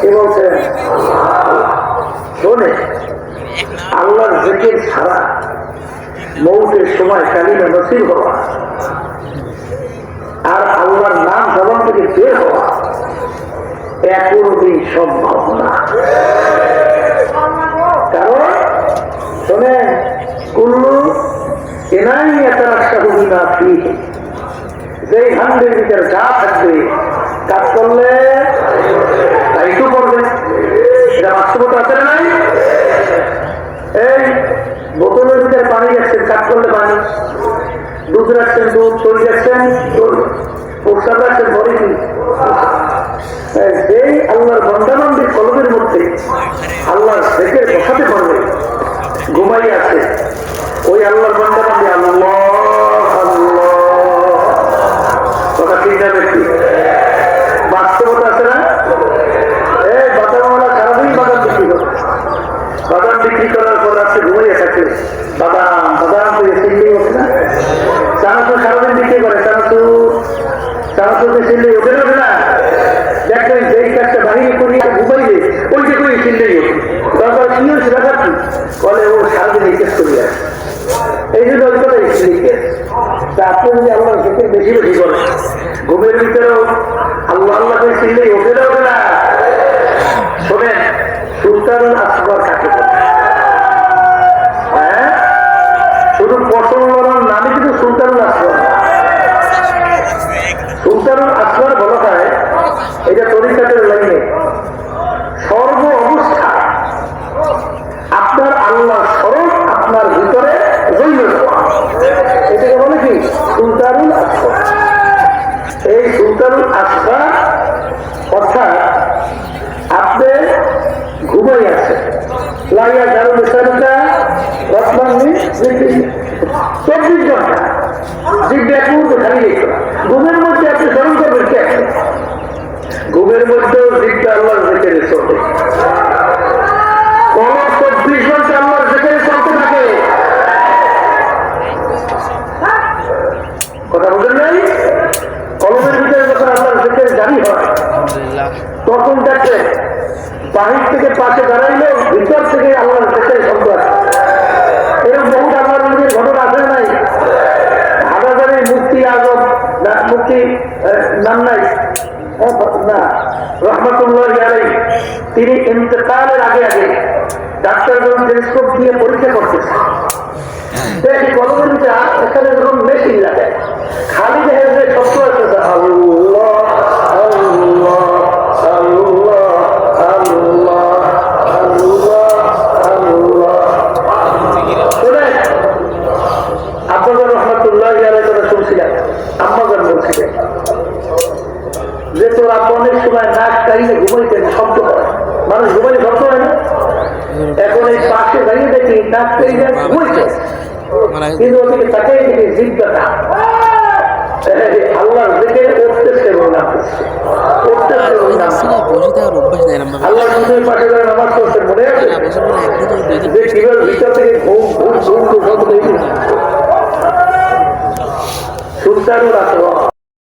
কে বলছেন? শোনে। আল্লাহর জিকির ছাড়া মৌতের সময় কালিমা নসিব হওয়া। আর আল্লাহর নাম জবান থেকে বের হওয়া একরকমই সম্ভব না। কারণ শোনেন, কুল্লু এনাই একটা রাস্তা না ফি যেই হান্ডের ভিতরে যা থাকবে, কাজ করলে তাই তো করবে এটা বাস্তবতা আছে না নাই এই বোতলের ভিতরে পানি যাচ্ছেন কাজ করলে পানি দুধ রাখছেন দুধ তৈরি রাখছেন প্রস্তাব রাখছেন ভরে যেই আল্লাহর বন্দানন্দের কলমের মধ্যে আল্লাহর শেখের বসাতে পারবে ঘুমাই আছে, ওই আল্লাহর বন্দানন্দে আল্লাহ আল্লাহ। কথা ঠিক যাবে কি বাস্তবতা আছে না এই বাদামওয়ালা সারাদিন বাদাম বিক্রি করে বাদাম বিক্রি করার পর রাত্রে ঘুমিয়ে থাকে। বাদাম বাদাম তো চিল্লি ওঠে না। চানাচুর সারাদিন বিক্রি করে চানাচুর চানাচুরকে ওঠে না ওঠে না। দেখবেন যেই কাজটা বাহিনী করিয়ে ঘুমাইলে ওই যে করে চিল্লেই ওঠে। দরকার কি হয়েছে ব্যাপার বলে, ও সারাদিন এই কাজ করিয়ে আসে এই জন্য ওই কথা তা আপনি যদি আল্লাহ বেশি বেশি করেন ঘুমের ভিতরেও আল্লাহ আল্লাহ করে চিল্লেই ওঠে না ওঠে না। কাকে হ্যাঁ? শুধু পটল নামে কিন্তু সুলতানুল আসবার সুলতানুল আসবার বলা এটা তরিকাতের লাইনে, সর্ব অবস্থা আপনার আল্লাহ স্মরণ আপনার ভিতরে রইল এটাকে বলে কি? সুলতানুল আসবার এই সুলতানুল আসবার অর্থাৎ আপনি ঘুমাই আছে লাইয়া ঝাড়ু বেসারটা রত্নান্নি চব্বিশ ঘণ্টা জিজ্ঞা করতে খালি রেখো ঘুমের মধ্যে আপনি স্মরণ করবেন কে ঘুমের মধ্যেও জিজ্ঞা আল্লাহর জেকেরে চলবে কোন চব্বিশ ঘণ্টা আল্লাহর জেকেরে চলতে থাকে। কথা বলেন নাই? কলমের ভিতরে যখন আল্লাহর জেকের জারি হয় তখন দেখবে বাহির থেকে পাশে দাঁড়াইলে ভিতর থেকে আল্লাহর কাছে শব্দ আছে এরকম বহু আল্লাহর নবীর ঘটনা আছে না নাই হাজারে মুক্তি আজম না মুক্তি আহ, নাম নাই না রহমতুল্লাহ ইয়ালাই তিনি ইন্তকালের আগে আগে ডাক্তারগণ টেলিস্কোপ দিয়ে পরীক্ষা করতেছে দেখি কলমের সময় নাক কাইলে ঘুমাইতেন শব্দ করে মানুষ ঘুমাইলে শব্দ হয় না? এখন এই পাশে দাঁড়িয়ে দেখি নাক কাইলে ঘুমাইছে কিন্তু ওদিকে তাকাই দেখি জিজ্ঞাসা আল্লাহ দেখে উঠতেছে এবং নামতেছে এবং নামতেছে আল্লাহ পাশে নামাজ পড়ছেন মনে আছে? না বসে পড়ে একদিন করে দুই দিন যে কীভাবে